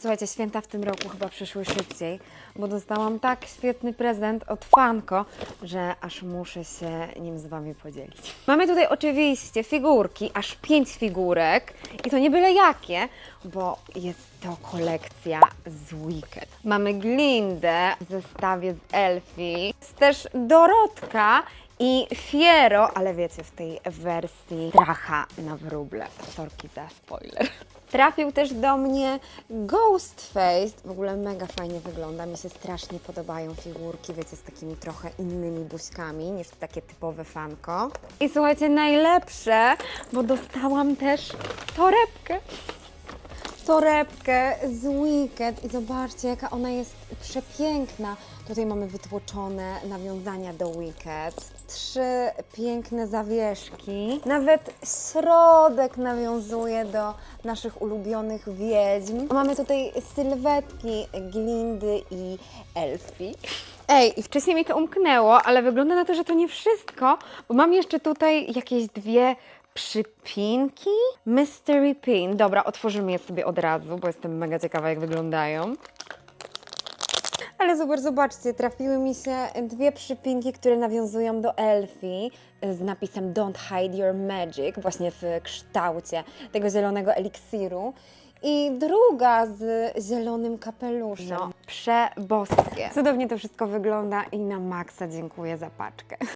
Słuchajcie, święta w tym roku chyba przyszły szybciej, bo dostałam tak świetny prezent od Fanko, że aż muszę się nim z Wami podzielić. Mamy tutaj oczywiście figurki, aż pięć figurek i to nie byle jakie, bo jest to kolekcja z Wicked. Mamy Glindę w zestawie z Elfie, jest też Dorotka i Fiero, ale wiecie, w tej wersji stracha na wróble. Sorki za spoiler. Trafił też do mnie Ghostface. W ogóle mega fajnie wygląda. Mi się strasznie podobają figurki, wiecie, z takimi trochę innymi buźkami niż takie typowe fanko. I słuchajcie, najlepsze, bo dostałam też torebkę torebkę z Wicked i zobaczcie, jaka ona jest przepiękna. Tutaj mamy wytłoczone nawiązania do Wicked. Trzy piękne zawieszki. Nawet środek nawiązuje do naszych ulubionych wiedźm. Mamy tutaj sylwetki Glindy i Elfie. Ej, i wcześniej mi to umknęło, ale wygląda na to, że to nie wszystko, bo mam jeszcze tutaj jakieś dwie przypinki. Mystery pin. Dobra, otworzymy je sobie od razu, bo jestem mega ciekawa, jak wyglądają. Ale super, zobaczcie, trafiły mi się dwie przypinki, które nawiązują do Elfii z napisem Don't hide your magic, właśnie w kształcie tego zielonego eliksiru. I druga z zielonym kapeluszem. No, przeboskie. Cudownie to wszystko wygląda i na maksa dziękuję za paczkę.